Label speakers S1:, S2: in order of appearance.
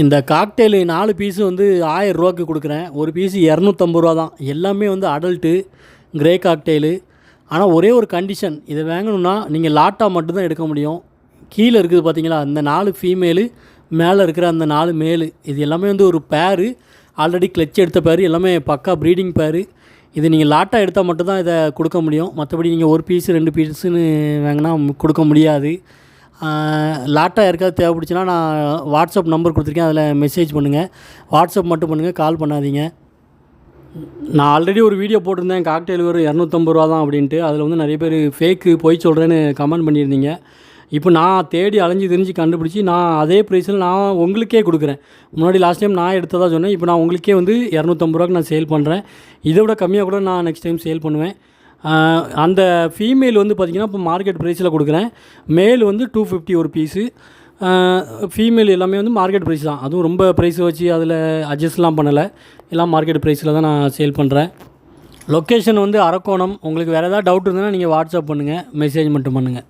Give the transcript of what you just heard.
S1: இந்த காக்டெயிலு நாலு பீஸு வந்து ஆயிரம் ரூபாய்க்கு கொடுக்குறேன். ஒரு பீஸு இரநூத்தம்பது ரூபா தான். எல்லாமே வந்து அடல்ட்டு கிரே காக்டெயிலு ஆனால் ஒரே ஒரு கண்டிஷன் இதை வாங்கணும்னா நீங்கள் லாட்டாக மட்டும்தான் எடுக்க முடியும். கீழே இருக்குது பார்த்தீங்களா அந்த நாலு ஃபீமேலு மேலே இருக்கிற அந்த நாலு மேலு இது எல்லாமே வந்து ஒரு பேரு ஆல்ரெடி கிளச் எடுத்த பேர் எல்லாமே பக்கா ப்ரீடிங் பேர் இது நீங்கள் லாட்டாக எடுத்தால் மட்டும்தான் இதை கொடுக்க முடியும். மற்றபடி நீங்கள் ஒரு பீஸு ரெண்டு பீஸுன்னு வாங்கினா கொடுக்க முடியாது. லாட்டாக யாருக்காவது தேவைப்படுச்சுன்னா நான் வாட்ஸ்அப் நம்பர் கொடுத்துருக்கேன் அதில் மெசேஜ் பண்ணுங்கள் வாட்ஸ்அப் மட்டும் பண்ணுங்கள் கால் பண்ணாதீங்க. நான் ஆல்ரெடி ஒரு வீடியோ போட்டிருந்தேன் காக்டெயில் வெறும் இரநூத்தம்பது ரூபா தான் அப்படின்ட்டு. அதில் வந்து நிறைய பேர் ஃபேக்கு போய் சொல்கிறேன்னு கமெண்ட் பண்ணியிருந்தீங்க. இப்போ நான் தேடி அலைஞ்சு தெரிஞ்சு கண்டுபிடிச்சி நான் அதே ப்ரைஸில் நான் உங்களுக்கே கொடுக்குறேன். முன்னாடி லாஸ்ட் டைம் நான் எடுத்ததாக சொன்னேன் இப்போ நான் உங்களுக்கே வந்து இரநூத்தம்பது ரூபாய்க்கு நான் சேல் பண்ணுறேன் இதை விட கம்மியாக கூட நான் நெக்ஸ்ட் டைம் சேல் பண்ணுவேன். அந்த ஃபீமேல் வந்து பார்த்திங்கன்னா இப்போ மார்க்கெட் ப்ரைஸில் கொடுக்குறேன். மேல் வந்து டூ ஃபிஃப்டி ஒரு பீஸு ஃபீமேல் எல்லாமே வந்து மார்க்கெட் ப்ரைஸ் தான். அதுவும் ரொம்ப ப்ரைஸ் வச்சு அதில் அட்ஜஸ்ட்லாம் பண்ணலை. எல்லாம் மார்க்கெட் ப்ரைஸில் தான் நான் சேல் பண்ணுறேன் லொக்கேஷன் வந்து அரக்கோணம். உங்களுக்கு வேறு ஏதாவது டவுட் இருந்ததுன்னா நீங்கள் வாட்ஸ்அப் பண்ணுங்கள் மெசேஜ் மட்டும் பண்ணுங்கள்